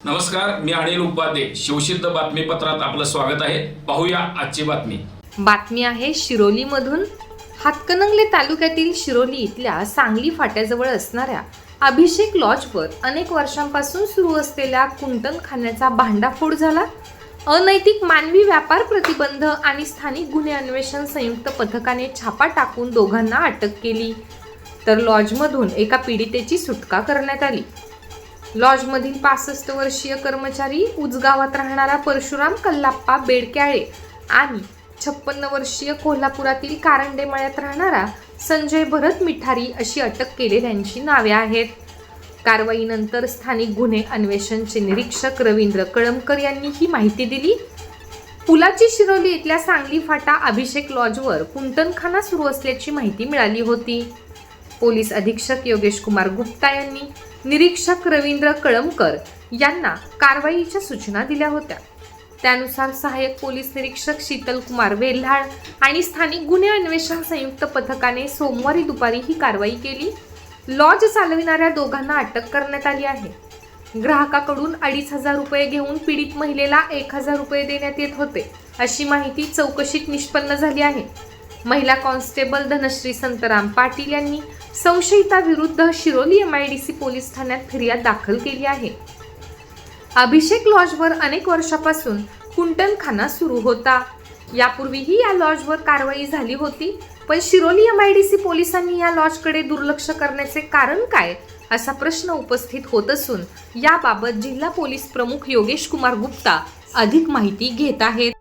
नमस्कार मी अनिल उपाध्ये शिवसिद्ध बातमीपत्रात आपलं स्वागत आहे. पाहूया आजची बातमी. बातमी आहे शिरोलीमधून हातकणंगले तालुक्यातील शिरोली इथल्या सांगली फाट्याजवळ असणाऱ्या अभिषेक लॉजवर अनेक वर्षांपासून सुरू असलेल्या कुंटन खाण्याचा भांडाफोड झाला. अनैतिक मानवी व्यापार प्रतिबंध आणि स्थानिक गुन्हे अन्वेषण संयुक्त पथकाने छापा टाकून दोघांना अटक केली. तर लॉजमधून एका पीडितेची सुटका करण्यात आली. लॉजमधील पासष्ट वर्षीय कर्मचारी उजगावात राहणारा परशुराम कल्लाप्पा बेडक्याळे आणि छप्पन्न वर्षीय कोल्हापुरातील कारंडे मळ्यात राहणारा संजय भरत मिठारी अशी अटक केलेल्यांची नावे आहेत. कारवाईनंतर स्थानिक गुन्हे अन्वेषणचे निरीक्षक रवींद्र कळमकर यांनी ही माहिती दिली. पुलाची शिरोली इथल्या सांगली फाटा अभिषेक लॉजवर कुंटनखाना सुरू असल्याची माहिती मिळाली होती. पोलीस अधीक्षक योगेश कुमार गुप्ता यांनी निरीक्षक रवींद्र कळमकर यांना कारवाईच्या सूचना दिल्या होत्या. त्यानुसार सहाय्यक पोलीस निरीक्षक शीतल कुमार वेल्हाळ आणि स्थानिक गुन्हे अन्वेषण संयुक्त पथकाने सोमवारी दुपारी ही कारवाई केली. लॉज चालविणाऱ्या दोघांना अटक करण्यात आली आहे. ग्राहकाकडून अडीच हजार रुपये घेऊन पीडित महिलेला एक हजार रुपये देण्यात येत होते अशी माहिती चौकशीत निष्पन्न झाली आहे. महिला कॉन्स्टेबल धनश्री संतराम पाटील यांनी संशयिताविरुद्ध Shiroli M I D C police ठाण्यात फिर्याद दाखल केली आहे. अभिषेक लॉजवर अनेक वर्षापासून कुंटनखाना सुरू होता. यापूर्वीही या लॉजवर कारवाई झाली होती पण शिरोली एम आयडीसी पोलिसांनी या लॉजकडे दुर्लक्ष करण्याचे कारण काय असा प्रश्न उपस्थित होत असून याबाबत जिल्हा पोलीस प्रमुख योगेश कुमार गुप्ता अधिक माहिती घेत आहेत.